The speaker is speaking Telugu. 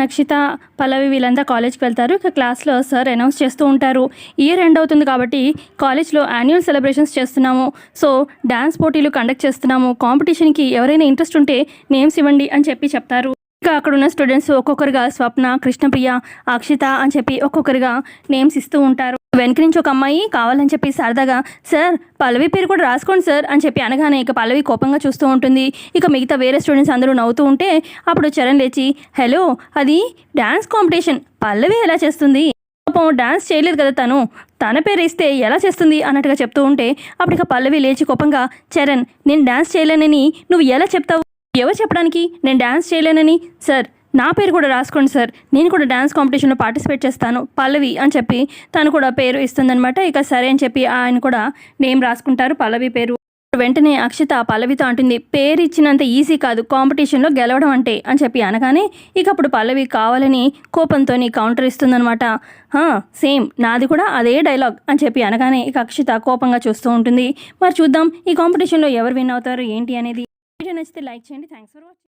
నక్షిత పల్లవి వీళ్ళంతా కాలేజ్కి వెళ్తారు. ఇక క్లాస్లో సార్ అనౌన్స్ చేస్తూ ఉంటారు. ఇయర్ ఎండ్ అవుతుంది కాబట్టి కాలేజ్లో యాన్యువల్ సెలబ్రేషన్స్ చేస్తున్నాము. సో డ్యాన్స్ పోటీలు కండక్ట్ చేస్తున్నాము. కాంపిటీషన్కి ఎవరైనా ఇంట్రెస్ట్ ఉంటే నేమ్స్ ఇవ్వండి అని చెప్పి చెప్తారు. ఇంకా అక్కడ ఉన్న స్టూడెంట్స్ ఒక్కొక్కరుగా స్వప్న కృష్ణప్రియ అక్షిత అని చెప్పి ఒక్కొక్కరుగా నేమ్స్ ఇస్తూ ఉంటారు. వెనక నుంచి ఒక అమ్మాయి కావాలని చెప్పి సరదాగా సార్ పల్లవి పేరు కూడా రాసుకోండి సార్ అని చెప్పి అనగానే ఇక పల్లవి కోపంగా చూస్తూ ఉంటుంది. ఇక మిగతా వేరే స్టూడెంట్స్ అందరూ నవ్వుతూ ఉంటే అప్పుడు చరణ్ లేచి హలో అది డ్యాన్స్ కాంపిటీషన్. పల్లవి ఎలా చేస్తుంది? పాపం డ్యాన్స్ చేయలేదు కదా తను. తన పేరు ఇస్తే ఎలా చేస్తుంది? అన్నట్టుగా చెప్తూ ఉంటే అప్పుడు ఇక పల్లవి లేచి కోపంగా చరణ్ నేను డ్యాన్స్ చేయలేనని నువ్వు ఎలా చెప్తావు? ఎవరు చెప్పడానికి? నేను డాన్స్ చేయలేనని? సార్ నా పేరు కూడా రాసుకోండి సార్. నేను కూడా డ్యాన్స్ కాంపిటీషన్లో పార్టిసిపేట్ చేస్తాను. పల్లవి అని చెప్పి తను కూడా పేరు ఇస్తుందనమాట ఇక సరే అని చెప్పి ఆయన కూడా నేమ్ రాసుకుంటారు. పల్లవి పేరు. వెంటనే అక్షిత పల్లవితో అంటుంది పేరు ఇచ్చినంత ఈజీ కాదు. కాంపిటీషన్లో గెలవడం అంటే అని చెప్పి అనగానే ఇక అప్పుడు పల్లవి కావాలని కోపంతో కౌంటర్ ఇస్తుందనమాట సేమ్. నాది కూడా అదే డైలాగ్ అని చెప్పి అనగానే ఇక అక్షిత కోపంగా చూస్తూ ఉంటుంది. మరి చూద్దాం ఈ కాంపిటీషన్లో ఎవరు విన్ అవుతారు ఏంటి అనేది. వీడియో నచ్చితే లైక్ చేయండి. Thanks for watching.